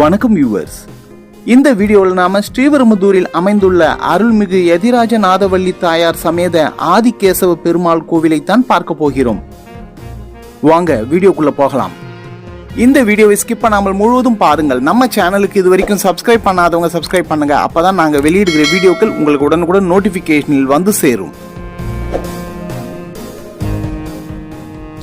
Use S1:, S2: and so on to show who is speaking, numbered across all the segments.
S1: வணக்கம் வியூவர்ஸ் இந்த வீடியோவில் நாம ஸ்ரீபெரும்புதூரில் அமைந்துள்ள அருள்மிகு எதிராஜ நாதவள்ளி தாயார் சமேத ஆதிகேசவ பெருமாள் கோவிலைத்தான் பார்க்க போகிறோம். வாங்க வீடியோக்குள்ள போகலாம். இந்த வீடியோவை ஸ்கிப் பண்ணாமல் முழுவதும் பாருங்கள். நம்ம சேனலுக்கு இது வரைக்கும் சப்ஸ்கிரைப் பண்ணாதவங்க சப்ஸ்கிரைப் பண்ணுங்க. அப்பதான் நாங்க வெளியிடுகிற வீடியோக்கள் உங்களுக்கு உடனுக்குடன் நோட்டிபிகேஷனில் வந்து சேரும்.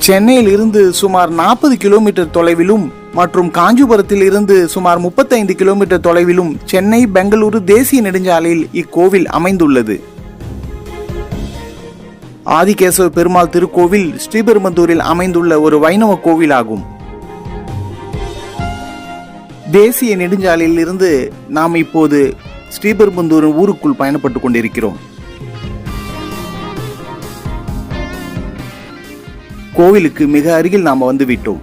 S1: சென்னையில் இருந்து சுமார் நாற்பது கிலோமீட்டர் தொலைவிலும் மற்றும் காஞ்சிபுரத்தில் இருந்து சுமார் முப்பத்தைந்து கிலோமீட்டர் தொலைவிலும் சென்னை பெங்களூரு தேசிய நெடுஞ்சாலையில் இக்கோவில் அமைந்துள்ளது. ஆதிகேசவ பெருமாள் திருக்கோவில் ஸ்ரீபெரும்புதூரில் அமைந்துள்ள ஒரு வைணவ கோவிலாகும். தேசிய நெடுஞ்சாலையில் இருந்து நாம் இப்போது ஸ்ரீபெரும்பந்தூர் ஊருக்குள் பயணப்பட்டு கொண்டிருக்கிறோம். கோவிலுக்கு மிக அருகில் நாம் வந்து விட்டோம்.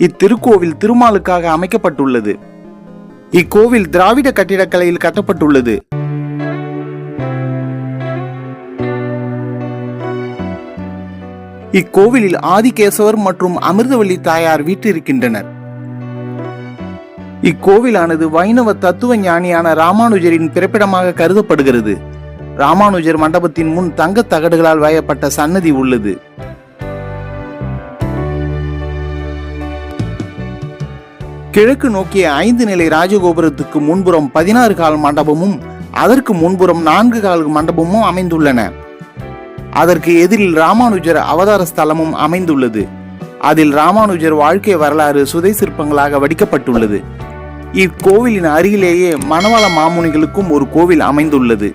S1: இத்திருக்கோவில் திருமாலுக்காக அமைக்கப்பட்டுள்ளது. இக்கோவில் திராவிட கட்டிடக்கலையில் கட்டப்பட்டுள்ளது. இக்கோவிலில் ஆதிகேசவர் மற்றும் அமிர்தவள்ளி தாயார் வீற்றிருக்கின்றனர். இக்கோவிலானது வைணவ தத்துவ ஞானியான ராமானுஜரின் பிறப்பிடமாக கருதப்படுகிறது. ராமானுஜர் மண்டபத்தின் முன் தங்கத் தகடுகளால் வயப்பட்ட சன்னதி உள்ளது. கிழக்கு நோக்கிய ஐந்து நிலை ராஜகோபுரத்துக்கு முன்புறம் பதினாறு கால் மண்டபமும் அதற்கு முன்புறம் நான்கு கால் மண்டபமும் அமைந்துள்ளன. அதற்கு எதிரில் ராமானுஜர் அவதார ஸ்தலமும் அமைந்துள்ளது. அதில் ராமானுஜர் வாழ்க்கை வரலாறு சுதை சிற்பங்களாக வடிக்கப்பட்டுள்ளது. இக்கோவிலின் அருகிலேயே மணவாள மாமுனிகளுக்கும் ஒரு கோவில் அமைந்துள்ளது.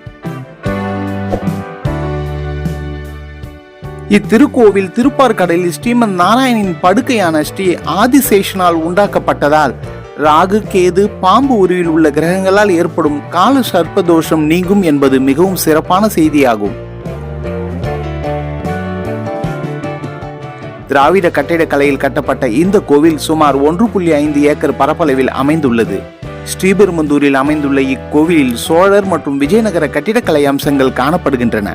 S1: இத்திருக்கோவில் திருப்பார்கடலில் ஸ்ரீமன் நாராயணின் படுக்கையான ஸ்ரீ ஆதிசேஷனால் உண்டாக்கப்பட்டதால் ராகு கேது பாம்பு உருவில் உள்ள கிரகங்களால் ஏற்படும் கால சர்ப்பதோஷம் நீங்கும் என்பது மிகவும் சிறப்பான செய்தியாகும். திராவிட கட்டிடக்கலையில் கட்டப்பட்ட இந்த கோவில் சுமார் ஒன்று புள்ளி ஐந்து ஏக்கர் பரப்பளவில் அமைந்துள்ளது. ஸ்ரீபெரும்புதூரில் அமைந்துள்ள இக்கோவிலில் சோழர் மற்றும் விஜயநகர கட்டிடக்கலை அம்சங்கள் காணப்படுகின்றன.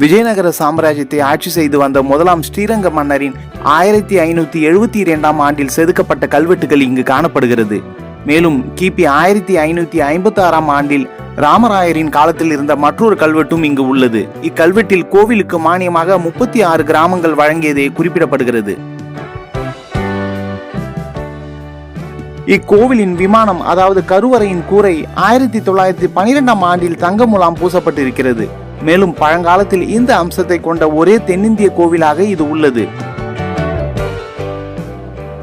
S1: விஜயநகர சாம்ராஜ்யத்தை ஆட்சி செய்து வந்த முதலாம் ஸ்ரீரங்க மன்னரின் ஆயிரத்தி ஐநூத்தி எழுபத்தி இரண்டாம் ஆண்டில் செதுக்கப்பட்ட கல்வெட்டுகள் இங்கு காணப்படுகிறது. மேலும் கிபி ஆயிரத்தி ஐநூத்தி ஐம்பத்தி ஆறாம் ஆண்டில் ராமராயரின் காலத்தில் இருந்த மற்றொரு கல்வெட்டும் இங்கு உள்ளது. இக்கல்வெட்டில் கோவிலுக்கு மானியமாக முப்பத்தி ஆறு கிராமங்கள் வழங்கியதே குறிப்பிடப்படுகிறது. இக்கோவிலின் விமானம் அதாவது கருவறையின் கூரை ஆயிரத்தி தொள்ளாயிரத்தி பனிரெண்டாம் ஆண்டில் தங்க முலாம் பூசப்பட்டிருக்கிறது. மேலும் பழங்காலத்தில் இந்த அம்சத்தை கொண்ட ஒரே தென்னிந்திய கோவிலாக இது உள்ளது.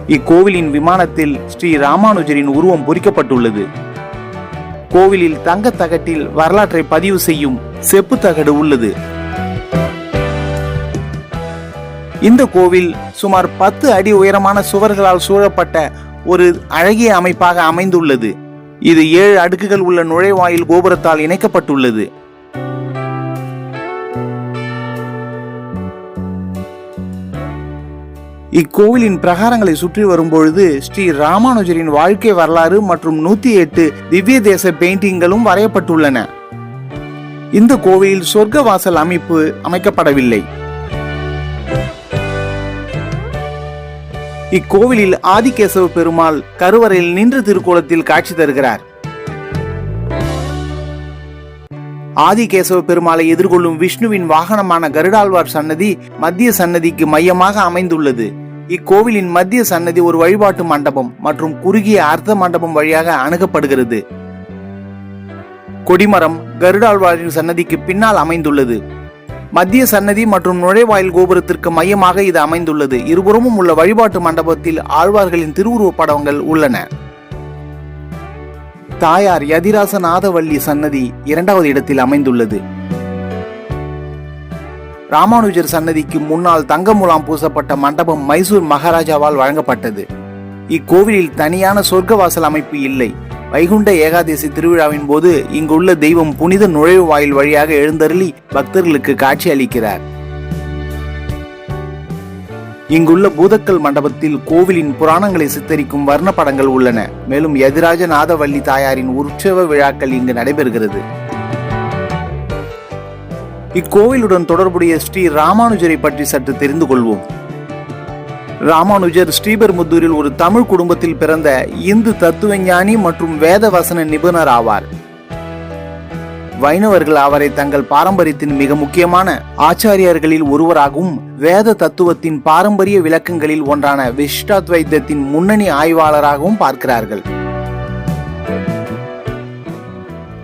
S1: இக்கோவிலின் விமானத்தில் ஸ்ரீ ராமானுஜரின் உருவம் பொறிக்கப்பட்டுள்ளது. கோவிலில் தங்க தகட்டில் வரலாற்றை பதிவு செய்யும் செப்பு தகடு உள்ளது. இந்த கோவில் சுமார் பத்து அடி உயரமான சுவர்களால் சூழப்பட்ட ஒரு அழகிய அமைப்பாக அமைந்துள்ளது. இது ஏழு அடுக்குகள் உள்ள நுழைவாயில் கோபுரத்தால் இணைக்கப்பட்டுள்ளது. இக்கோவிலின் பிரகாரங்களை சுற்றி வரும்பொழுது ஸ்ரீ ராமானுஜரின் வாழ்க்கை வரலாறு மற்றும் நூத்தி எட்டு திவ்ய தேச பெயிண்டிங்களும் வரையப்பட்டுள்ளன. இந்த கோவிலில் சொர்க்க வாசல் அமைப்பு அமைக்கப்படவில்லை. இக்கோவிலில் ஆதிகேசவ பெருமாள் கருவறையில் நின்று திருக்கோலத்தில் காட்சி தருகிறார். ஆதிகேசவ பெருமாளை எதிர்கொள்ளும் விஷ்ணுவின் வாகனமான கருடாழ்வார் சன்னதி மத்திய சன்னதிக்கு மையமாக அமைந்துள்ளது. இக்கோவிலின் மத்திய சன்னதி ஒரு வழிபாட்டு மண்டபம் மற்றும் குறுகிய அர்த்த மண்டபம் வழியாக அணுகப்படுகிறது. கொடிமரம் கருடாழ்வாரின் சன்னதிக்கு பின்னால் அமைந்துள்ளது. மத்திய சன்னதி மற்றும் நுழைவாயில் கோபுரத்திற்கு மையமாக இது அமைந்துள்ளது. இருபுறமும் உள்ள வழிபாட்டு மண்டபத்தில் ஆழ்வார்களின் திருவுருவப் படங்கள் உள்ளன. தாயார் யதிராச நாதவள்ளி சன்னதி இரண்டாவது இடத்தில் அமைந்துள்ளது. ராமானுஜர் சன்னதிக்கு முன்னால் தங்க முலாம் பூசப்பட்ட மண்டபம் மைசூர் மகாராஜாவால் வழங்கப்பட்டது. இக்கோவிலில் தனியான சொர்க்கவாசல் அமைப்பு இல்லை. வைகுண்ட ஏகாதசி திருவிழாவின் போது இங்குள்ள தெய்வம் புனித நுழைவு வாயில் வழியாக எழுந்தருளி பக்தர்களுக்கு காட்சி அளிக்கிறார். இங்குள்ள பூதக்கல் மண்டபத்தில் கோவிலின் புராணங்களை சித்தரிக்கும் வர்ண படங்கள் உள்ளன. மேலும் எதிராஜ நாதவள்ளி தாயாரின் உற்சவ விழாக்கள் இங்கு நடைபெறுகிறது. இக்கோவிலுடன் தொடர்புடைய ஸ்ரீ ராமானுஜரை பற்றி சற்று தெரிந்து கொள்வோம். ராமானுஜர் ஸ்ரீபெரும்புத்தூரில் ஒரு தமிழ் குடும்பத்தில் பிறந்த இந்து தத்துவஞானி மற்றும் வேத வசன நிபுணர் ஆவார். வைணவர்கள் அவரை தங்கள் பாரம்பரியத்தின் மிக முக்கியமான ஆச்சாரியர்களில் ஒருவராகவும் வேத தத்துவத்தின் பாரம்பரிய விளக்கங்களில் ஒன்றான விஷ்டாத்வைத்தத்தின் முன்னணி ஆய்வாளராகவும் பார்க்கிறார்கள்.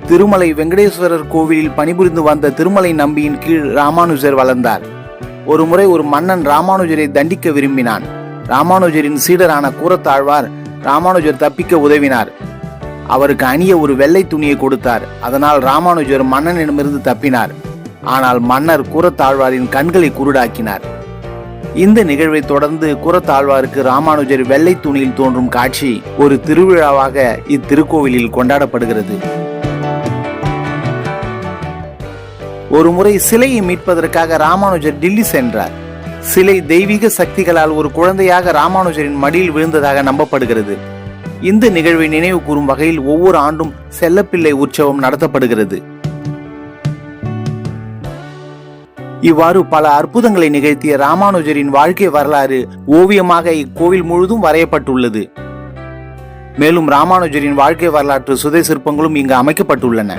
S1: திருமலை வெங்கடேஸ்வரர் கோவிலில் பணிபுரிந்து வந்த திருமலை நம்பியின் கீழ் ராமானுஜர் வளர்ந்தார். ஒருமுறை ஒரு மன்னன் ராமானுஜரை தண்டிக்க விரும்பினான். ராமானுஜரின் சீடரான கூரத்தாழ்வார் ராமானுஜர் தப்பிக்க உதவினார். அவருக்கு அணிய ஒரு வெள்ளை துணியை கொடுத்தார். அதனால் ராமானுஜர் மன்னனிடமிருந்து தப்பினார். ஆனால் மன்னர் கூரத்தாழ்வாரின் கண்களை குருடாக்கினார். இந்த நிகழ்வை தொடர்ந்து கூரத்தாழ்வாருக்கு ராமானுஜர் வெள்ளை துணியில் தோன்றும் காட்சி ஒரு திருவிழாவாக இத்திருக்கோவிலில் கொண்டாடப்படுகிறது. ஒரு முறை சிலையை மீட்பதற்காக ராமானுஜர் டில்லி சென்றார். சிலை தெய்வீக சக்திகளால் ஒரு குழந்தையாக ராமானுஜரின் மடியில் விழுந்ததாக நம்பப்படுகிறது. இந்த நிகழ்வை நினைவு கூறும் வகையில் ஒவ்வொரு ஆண்டும் செல்லப்பிள்ளை உற்சவம் நடத்தப்படுகிறது. இவ்வாறு பல அற்புதங்களை நிகழ்த்திய ராமானுஜரின் வாழ்க்கை வரலாறு ஓவியமாக இக்கோவில் முழுதும் வரையப்பட்டுள்ளது. மேலும் ராமானுஜரின் வாழ்க்கை வரலாற்று சுதை சிற்பங்களும் இங்கு அமைக்கப்பட்டுள்ளன.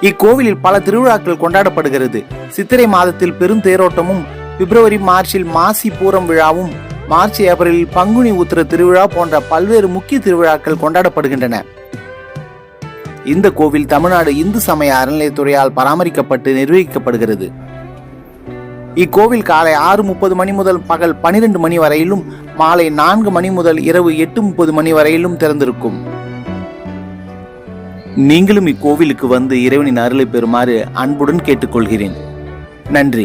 S1: இக்கோவிலில் பல திருவிழாக்கள் கொண்டாடப்படுகிறது. சித்திரை மாதத்தில் பெருந்தேரோட்டமும் பிப்ரவரி மார்ச்சில் மாசி பூரம் விழாவும் மார்ச் ஏப்ரலில் பங்குனி உத்திர திருவிழா போன்ற பல்வேறு முக்கிய திருவிழாக்கள் கொண்டாடப்படுகின்றன. இந்த கோவில் தமிழ்நாடு இந்து சமய அறநிலையத்துறையால் பராமரிக்கப்பட்டு நிர்வகிக்கப்படுகிறது. இக்கோவில் காலை ஆறு முப்பது மணி முதல் பகல் பனிரெண்டு மணி வரையிலும் மாலை நான்கு மணி முதல் இரவு எட்டு முப்பது மணி வரையிலும் திறந்திருக்கும். நீங்களும் இக்கோவிலுக்கு வந்து இறைவனின் அருளை பெறுமாறு அன்புடன் கேட்டுக்கொள்கிறேன். நன்றி.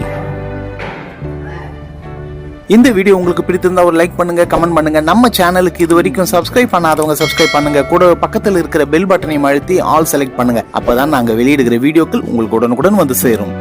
S1: இந்த வீடியோ உங்களுக்கு பிடித்திருந்தா ஒரு லைக் பண்ணுங்க கமெண்ட் பண்ணுங்க. நம்ம சேனலுக்கு இது வரைக்கும் சப்ஸ்கிரைப் பண்ணாதவங்க சப்ஸ்கிரைப் பண்ணுங்க. கூட பக்கத்தில் இருக்கிற பெல் பட்டனையும் அழுத்தி ஆல் செலக்ட் பண்ணுங்க. அப்பதான் நாங்கள் வெளியிடுகிற வீடியோக்கள் உங்களுக்கு உடனுக்குடன் வந்து சேரும்.